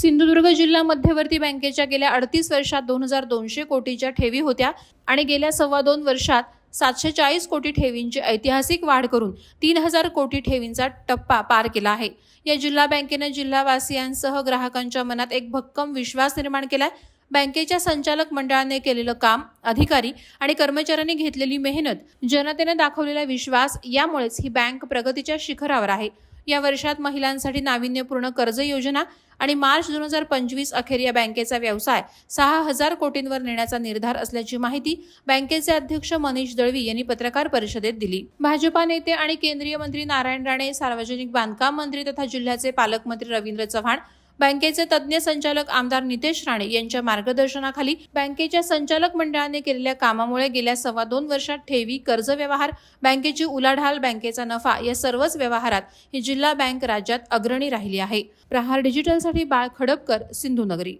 सिंधुदुर्ग जिल्हा मध्यवर्ती बँकेच्या गेल्या अडतीस वर्षात दोन हजार दोनशे कोटीच्या ठेवी होत्या आणि गेल्या सव्वा दोन वर्षात सातशे चाळीस कोटी ठेवींची ऐतिहासिक वाढ करून तीन हजार कोटी ठेवींचा टप्पा पार केला आहे. या जिल्हा बँकेनं जिल्हावासियांसह ग्राहकांच्या मनात एक भक्कम विश्वास निर्माण केलाय. बँकेच्या संचालक मंडळाने केलेलं काम अधिकारी आणि कर्मचाऱ्यांनी घेतलेली मेहनत जनतेने दाखवलेला विश्वास यामुळेच ही बँक प्रगतीच्या शिखरावर आहे. या वर्षात महिलांसाठी नाविन्यपूर्ण कर्ज योजना आणि मार्च दोन हजार पंचवीस अखेर या बँकेचा व्यवसाय सहा हजार कोटींवर नेण्याचा निर्धार असल्याची माहिती बँकेचे अध्यक्ष मनीष दळवी यांनी पत्रकार परिषदेत दिली. भाजपा नेते आणि केंद्रीय मंत्री नारायण राणे सार्वजनिक बांधकाम मंत्री तथा जिल्ह्याचे पालकमंत्री रवींद्र चव्हाण बँकेचे तज्ज्ञ संचालक आमदार नितेश राणे यांच्या मार्गदर्शनाखाली बँकेच्या संचालक मंडळाने केलेल्या कामामुळे गेल्या सव्वा दोन वर्षात ठेवी कर्ज व्यवहार बँकेची उलाढाल बँकेचा नफा या सर्वच व्यवहारात ही जिल्हा बँक राज्यात अग्रणी राहिली आहे. प्रहार डिजिटलसाठी बाळ खडपकर सिंधुनगरी.